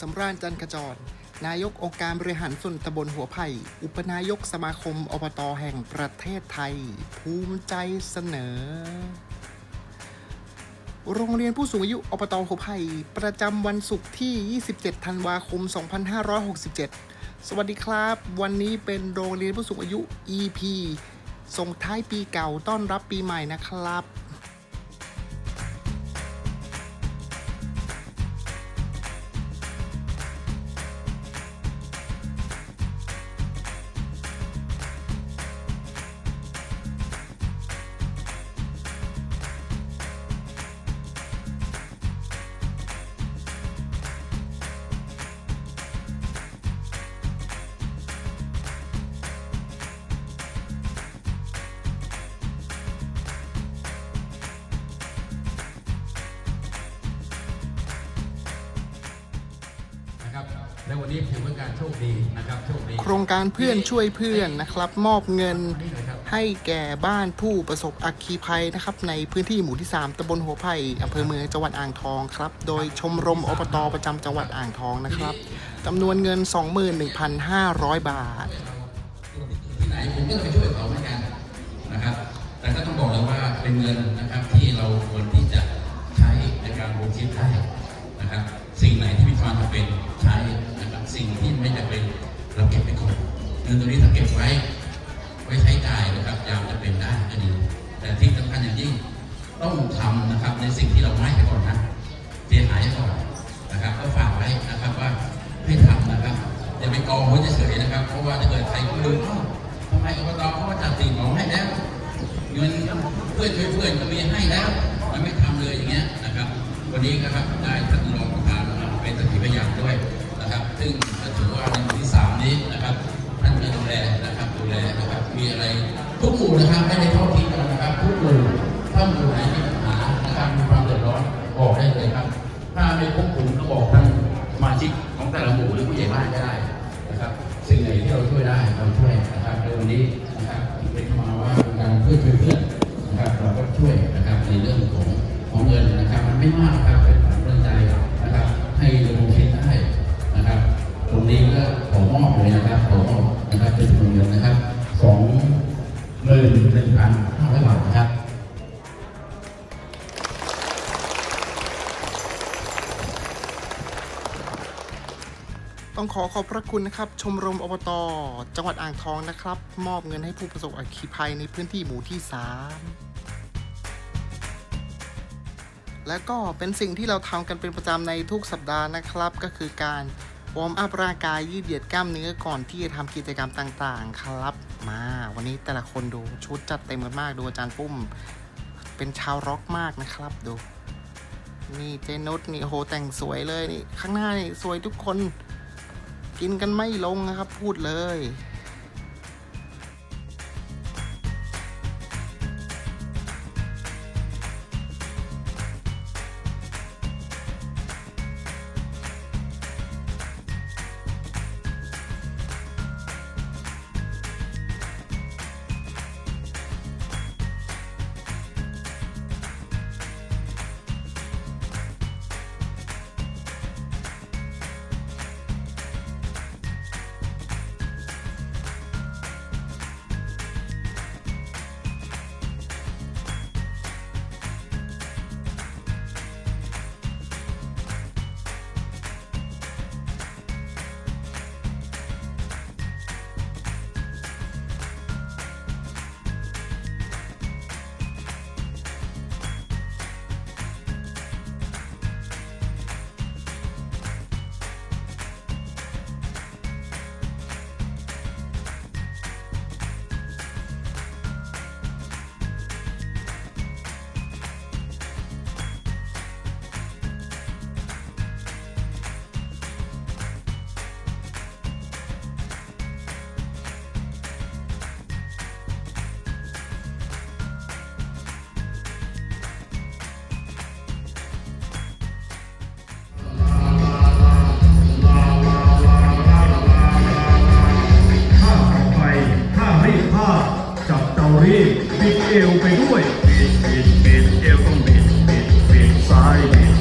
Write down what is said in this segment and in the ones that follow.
สำราญจันทร์ขจร นายกองค์การบริหารส่วนตำบลหัวไผ่ อุปนายกสมาคมอบตแห่งประเทศไทย ภูมิใจเสนอ โรงเรียนผู้สูงอายุอบตหัวไผ่ ประจำวันศุกร์ที่ 27 ธันวาคม 2567 สวัสดีครับ วันนี้เป็นโรงเรียนผู้สูงอายุ EP ส่งท้ายปีเก่าต้อนรับปีใหม่นะครับ และวันนี้ถือเป็นการโชคดีนะครับโชคดี โครงการเพื่อนช่วยเพื่อนนะครับ มอบเงินให้แก่บ้านผู้ประสบอัคคีภัยนะครับ ในพื้นที่หมู่ที่ 3ตำบลหัวไผ่อำเภอเมืองจังหวัดอ่างทองครับ โดยชมรมอบตประจำจังหวัดอ่างทองนะครับจำนวนเงิน 21,500 บาทที่ไหนผมก็ไปช่วยเขาเหมือนกันนะครับ แต่ก็ต้องบอกเลยว่าเป็นเงิน งินตรงนี้ถ้าเก็บไว้ ไว้ใช้จ่ายนะครับยามจะเป็นได้ก็ดี แต่ที่สำคัญอย่างยิ่งต้องทำนะครับในสิ่งที่เราไม่ไปก่อนนะเสียหายก่อนนะครับ ก็ฝากไว้นะครับว่าให้ทำนะครับอย่าไปกองไว้เฉยๆนะครับ เพราะว่าถ้าเกิดใครก็ลืมเอ้าทำไมอบตเขาก็จัดสิ่งของให้แล้วเงินเพื่อนช่วยเพื่อนก็มีให้แล้ว มันไม่ทำเลยอย่างเงี้ยนะครับ วันนี้นะครับได้ท่านรองประธานเป็นสักขีพยานด้วยนะครับ ซึ่งถือว่า แลนะครับดูแลนะครับมีอะไรทุกหมู่นะครับไม่ได้ทอดทิ้งกันนะครับทุกหมู่ถ้าหมู่ไหนมีปัญหานะครับมีความเดือดร้อนบอกได้เลยครับ ถ้าไม่ควบคุมก็บอกท่านสมาชิกของแต่ละหมู่หรือผู้ใหญ่บ้านก็ได้นะครับ ต้องขอขอบพระคุณนะครับ ชมรมอบต จังหวัดอ่างทองนะครับ มอบเงินให้ผู้ประสบอัคคีภัยในพื้นที่หมู่ที่ 3 และก็เป็นสิ่งที่เราทำกันเป็นประจำในทุกสัปดาห์นะครับ ก็คือการวอร์มอัพร่างกายยืดเหยียดกล้ามเนื้อก่อนที่จะทำกิจกรรมต่างๆ ครับ มา วันนี้แต่ละคนดูชุดจัดเต็มกันมากดูอาจารย์ปุ้ม เป็นชาวร็อกมากนะครับดูนี่เจนุสนี่โอ้โหแต่งสวยเลยนี่ข้างหน้านี่สวยทุกคน กินกันไม่ลงนะครับ พูดเลย ต้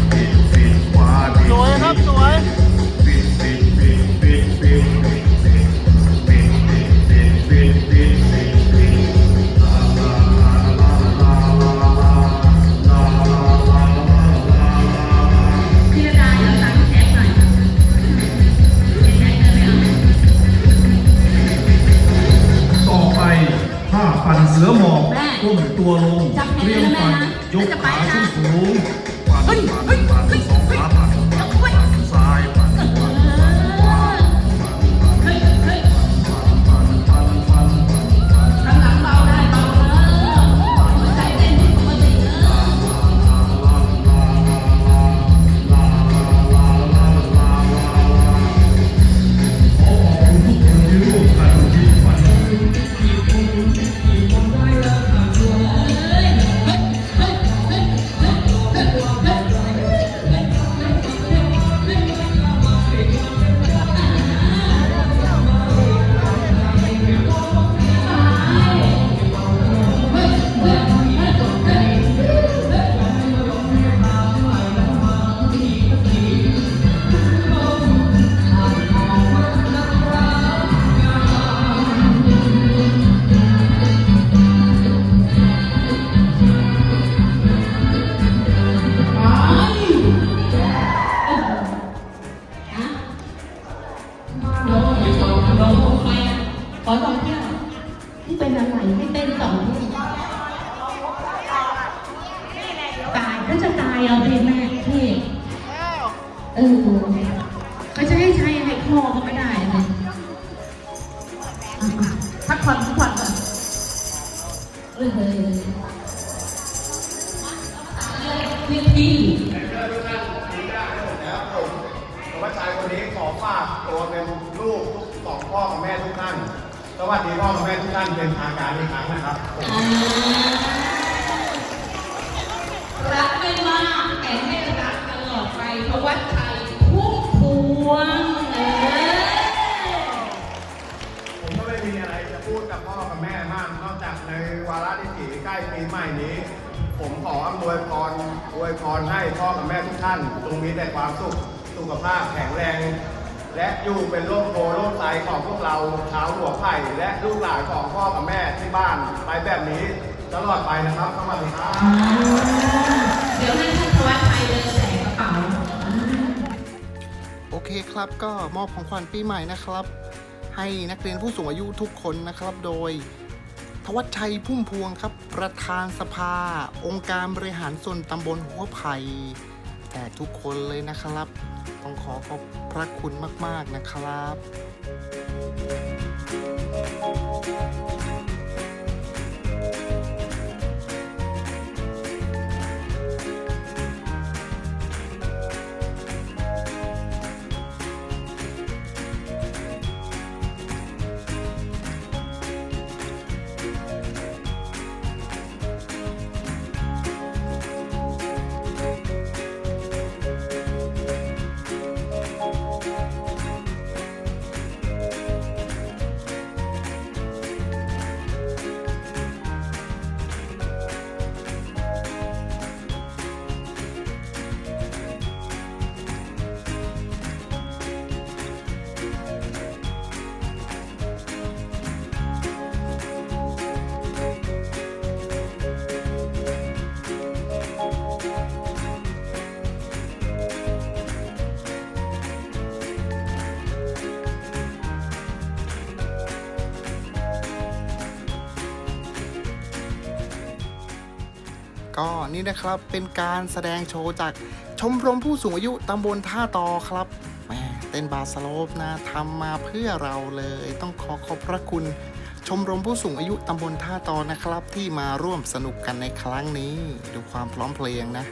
ายเอาเพลงแม่พี่ เออ แข็งแรง และอยู่เป็นโรคโพโรคไตของพวกเราชาวหัวไผ่และลูกหลานของพ่อกับแม่ที่บ้านไปแบบนี้ตลอดไปนะครับสวัสดีครับเดี๋ยวให้ท่านธวัชชัยเดินแสกระเป๋าโอเคครับก็มอบของขวัญปีใหม่นะครับ ให้นักเรียนผู้สูงอายุทุกคนนะครับโดยทวัชชัยพุ่มพวงครับ ประธานสภา องค์การบริหารส่วนตำบลหัวไผ่แต่ทุกคนเลยนะครับ ต้องขอขอบพระคุณมาก ๆ นะครับ นี่นะครับ เป็นการแสดงโชว์จากชมรมผู้สูงอายุตำบลท่าตอครับแหมเต้นบาสโลปนะทำมาเพื่อเราเลย ต้องขอขอบพระคุณ ชมรมผู้สูงอายุตำบลท่าตอนะครับ ที่มาร่วมสนุกกันในครั้งนี้ ดูความพร้อมเพลงนะ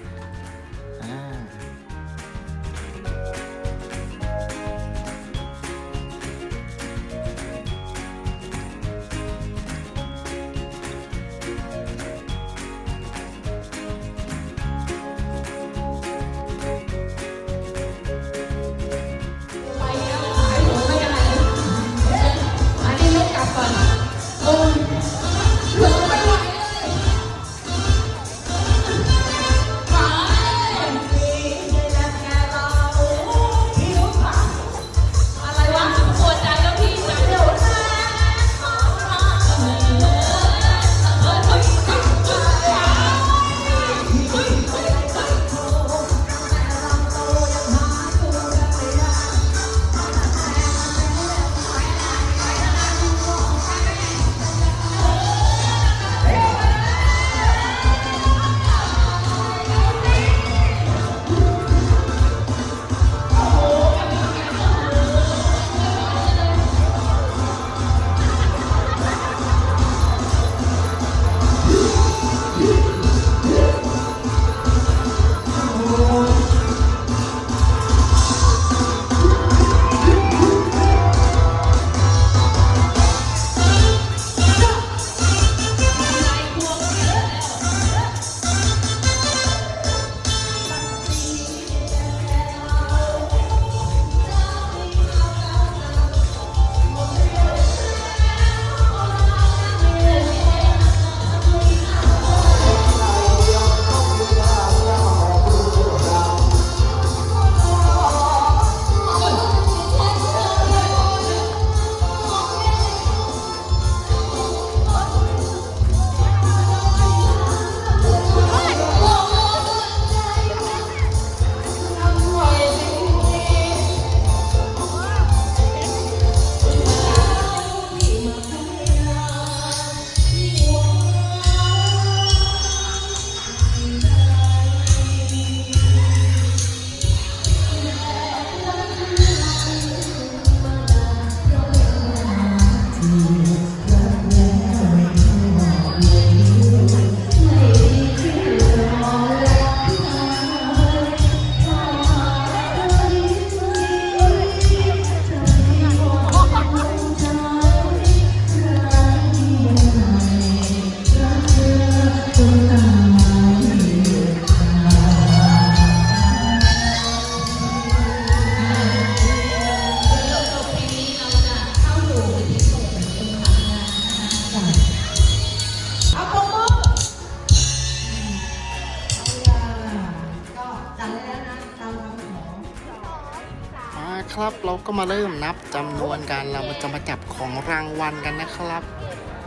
มาเริ่มนับจำนวนกันเราจะมาจับของรางวัลกันนะครับ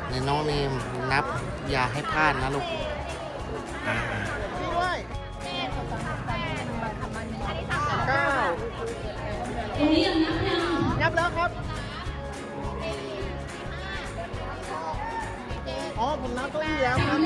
ในน้องเนมนับอย่าให้พลาดนะลูกเก้าตรงนี้ยังนับแล้วครับ อ๋อ ผมนับตัวอี้แล้วครับ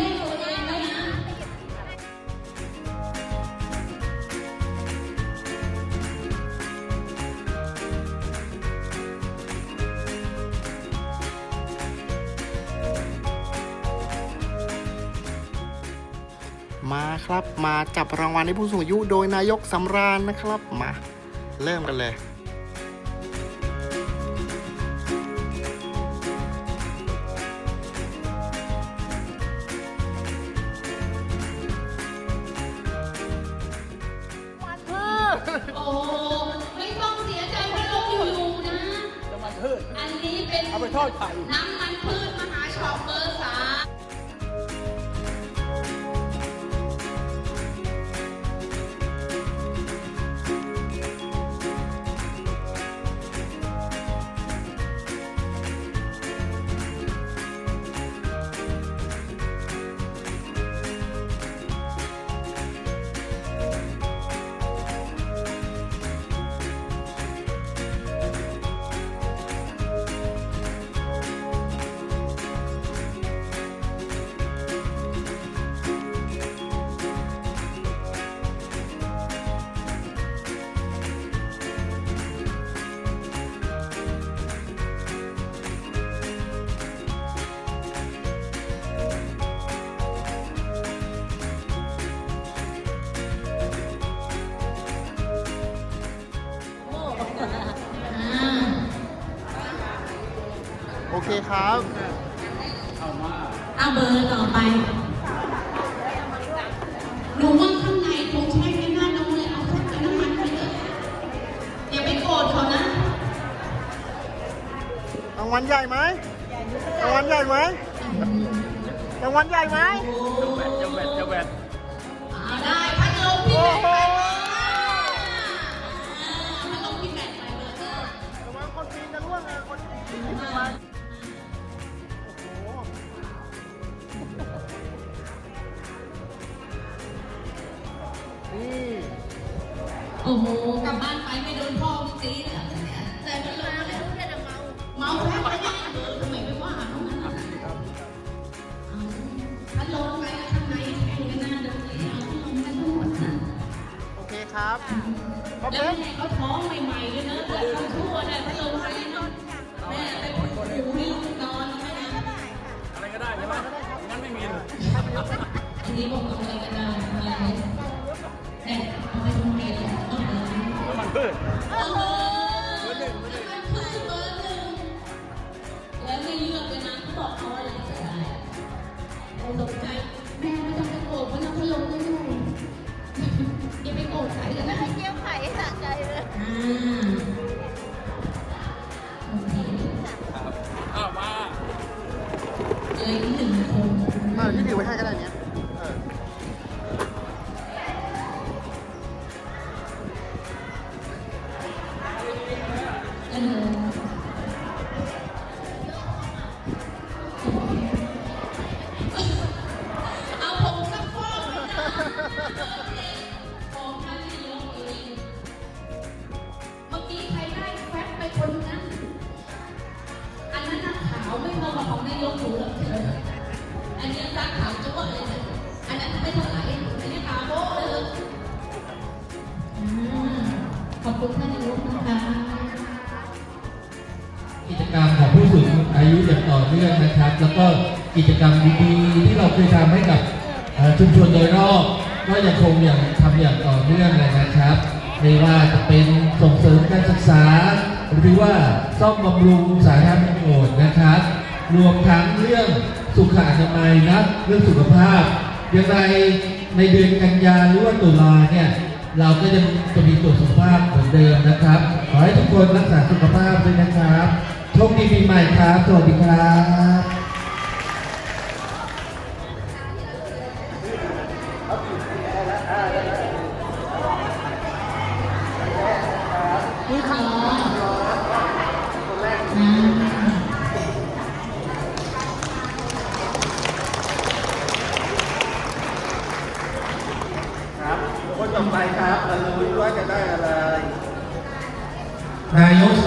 นะมาครับ มาจับรางวัลให้ผู้สูงอายุโดยนายกสำราญนะครับ มา เริ่มกันเลยโอ้ไม่ต้องเสียใจเพราะเราอยู่ๆนะน้ำมันพืชอันนี้เป็นเอาไปทอดไข่น้ำ คครับ เอาเบอร์ต่อไป โหนี่โอ้โห กลับบ้านไปไม่โดนพ่อมึงตีเลยแต่พัดลมอะไรเมาแค่ไปได้เออทำไมไม่ว่าเขางั้นอะเอาพัดลมไปแล้วข้างในแข่งกันหน้าดูเลยเอาพัดลมกันทั้งหมดนะ โอเคครับขอบแล้วคุณแม่เขาท้องใหม่ๆเลยนะแต่เขาชั่วเนี่ยพัดลมไปเนาะแม่ไปปลุกหูให้ลูกนอนนะแม่นะอะไรก็ได้ใช่ไหมงั้นไม่มีอันนี้บอกอะไรก็ได้อ น้ำมันพืชโอ้โหมันคือเบอร์หนึ่งแล้วไม่เลือกเลยนะเขาบอกเขาอะไรก็ได้เราตกใจแม่ไม่ต้องไปโกรธเพราะน้ำพัดลมไม่อยู่อย่าไปโกรธใครกันนะ เกี่ยวไข่สะใจเลยอ่าโอเคอ้าวมาเลยหนึ่งคน มาที่ถือไว้ให้ก็ได้เนี้ย แล้วก็กิจกรรมดีๆที่เราเคยทำให้กับชุมชนโดยรอบก็ยังคงอย่างทำอย่างต่อเนื่องเลยนะครับไม่ว่าจะเป็นส่งเสริมการศึกษา หรือว่าซ่อมบำรุงสาธารณประโยชน์นะครับ รวมทั้งเรื่องสุขอนามัยนะเรื่องสุขภาพอย่างไรในเดือนกันยาหรือว่าตุลาเนี่ยเราก็จะจะมีตรวจสุขภาพเหมือนเดิมนะครับ ขอให้ทุกคนรักษาสุขภาพด้วยนะครับโชคดีปีใหม่ครับ สวัสดีครับ 奶油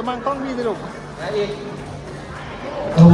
องเนมหรือมังต้องพี่สรุปแล้วอีกโอ้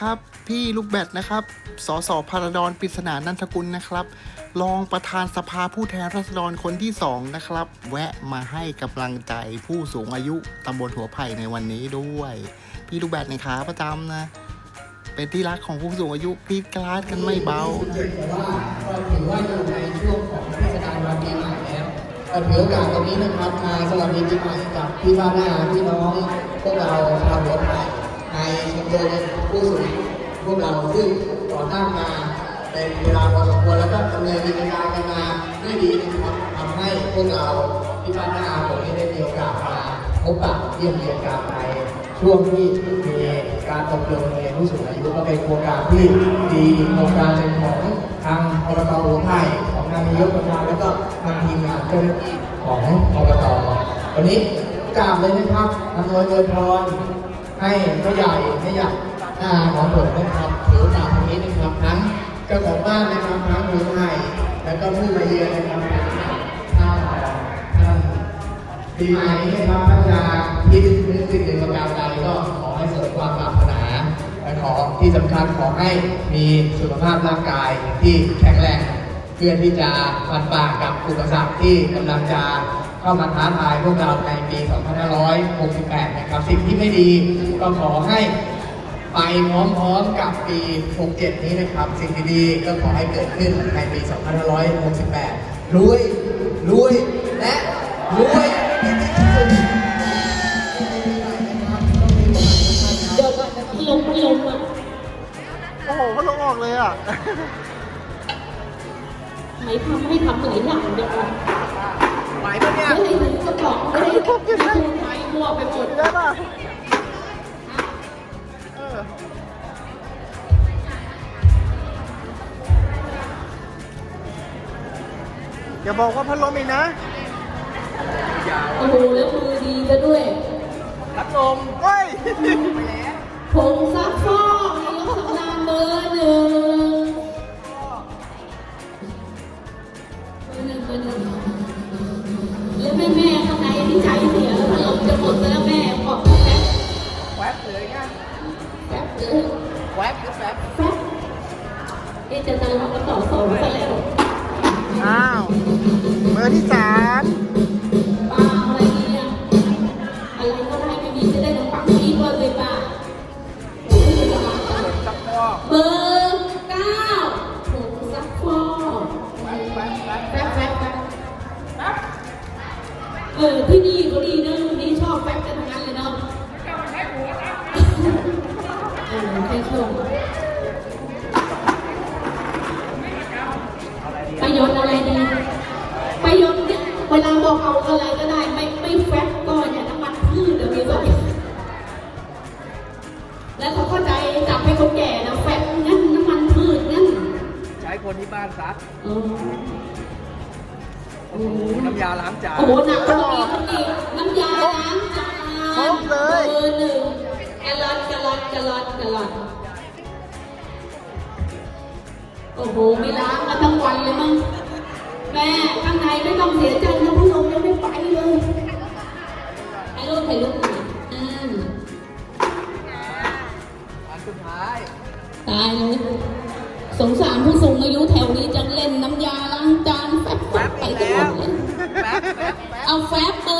ครับ พี่ลูกแบดนะครับสสพาราดอนปริศนานันทกุลนะครับ รองประธานสภาผู้แทนราษฎรคนที่สองนะครับ แวะมาให้กำลังใจผู้สูงอายุตำบลหัวไผ่ในวันนี้ด้วย พี่ลูกแบดในขาประจำนะ เป็นที่รักของผู้สูงอายุกรีดกราดกันไม่เบานะแต่ว่าก็ถือว่าอยู่ในช่วงของเทศกาลวันปีใหม่แล้วถือโอกาสตรงนี้นะครับมาสวัสดีปีใหม่กับพี่บ้านหน้าพี่น้องพวกเราชาวหัวไทยในชุมรม ผู้สูงพวกเราซึ่งก่อตั้งมาเป็นเวลาพอสมควรแล้วก็ดำเนินกิจการกันมาด้วยดีนะครับทำให้พวกเราพี่บ้านนาผมได้มีโอกาสมาพบปะเยี่ยมเยียนกันในช่วงที่มีการอบรมเรียนผู้สูงอายุก็เป็นโครงการที่ดีโครงการเป็นของทางอบตหัวไผ่ของนายกประธานแล้วก็ทางทีมงานเจ้าหน้าที่ของอบตวันนี้กราบเลยนะครับอำนวยอวยพรให้ผู้ใหญ่ให้อยาก หน้าของผมนะครับถือโอกาสตรงนี้นะครับทั้งเจ้าของบ้านนะครับทั้งหัวไผ่แล้วก็ผู้มาเยือนนะครับท่านท่านปีใหม่นี้นะครับท่านจะคิดนึกสิ่งหนึ่งประการใดก็ขอให้เสริมความปรารถนาและขอที่สำคัญขอให้มีสุขภาพร่างกายที่แข็งแรงเพื่อที่จะฟันฝ่ากับอุปสรรคที่กำลังจะเข้ามาท้าทายพวกเราในปี 2568 นะครับ สิ่งที่ไม่ดีก็ขอให้ ไปพร้อมๆกับปี 67 นี้นะครับ สิ่งดีๆ ก็ขอให้เกิดขึ้นในปี 2568 รวย รวย และรวยที่สุดเดี๋ยวก่อนนะพัดลมพัดลมอะโอ้โหเขาลงออกเลยอะไหนทำให้ทำหลายอย่างเดี๋ยวก่อนไหวปะเนี่ยไม่ได้ถึงกระบอกไม่ได้ทุกอย่างไม้มั่วไปหมดได้ปะเอออย่าบอกว่าพัดลมอีกนะ โอ้โหแล้วมือดีซะด้วยพัดลมเฮ้ย ผงซักฟอกนายกสำนานเบอร์หนึ่งเบอร์หนึ่งเบอร์หนึ่งแล้วแม่แม่ๆข้างในที่ใจเสียแล้วพัดลมจะหมดแล้วแม่บอกแป๊บแวบเลยไง เอ๊ะจะตะลองกันต่อสองซะแล้วอ้าว เบอร์ที่สามป้าอะไรเนี่ยอะไรก็ได้ไม่มีจะได้ขนมปังปี๊บเลยป้าเบอร์เก้าผงซักฟอกแป๊บแป๊บแป๊บแป๊บแป๊บแป๊บเออที่นี่เขาดีนะนี่ชอบแป๊บกันทั้งนั้นเลยเนาะเออแค่ชม ที่บ้านซักเออโอ้โหน้ำยาล้างจานโอ้โหหนักกว่านี้มันอีกน้ำยาล้างจานครบเลย เบอร์หนึ่งแกลลอนแกลลอนแกลลอนแกลลอนโอ้โหไม่ล้างมาทั้งวันเลยมั้งแม่ข้างในไม่ต้องเสียใจนะพัดลมยังไม่ไปเลยถ่ายรูปถ่ายรูปหน่อยอ่าอันสุดท้าย ตายเลย สงสารผู้สูงอายุแถวนี้จังเล่นน้ำยาล้างจานแฟบแฟบไปกันหมดเลยแวบแวบแวบเอาแฟบเบอร์ห้าเบอ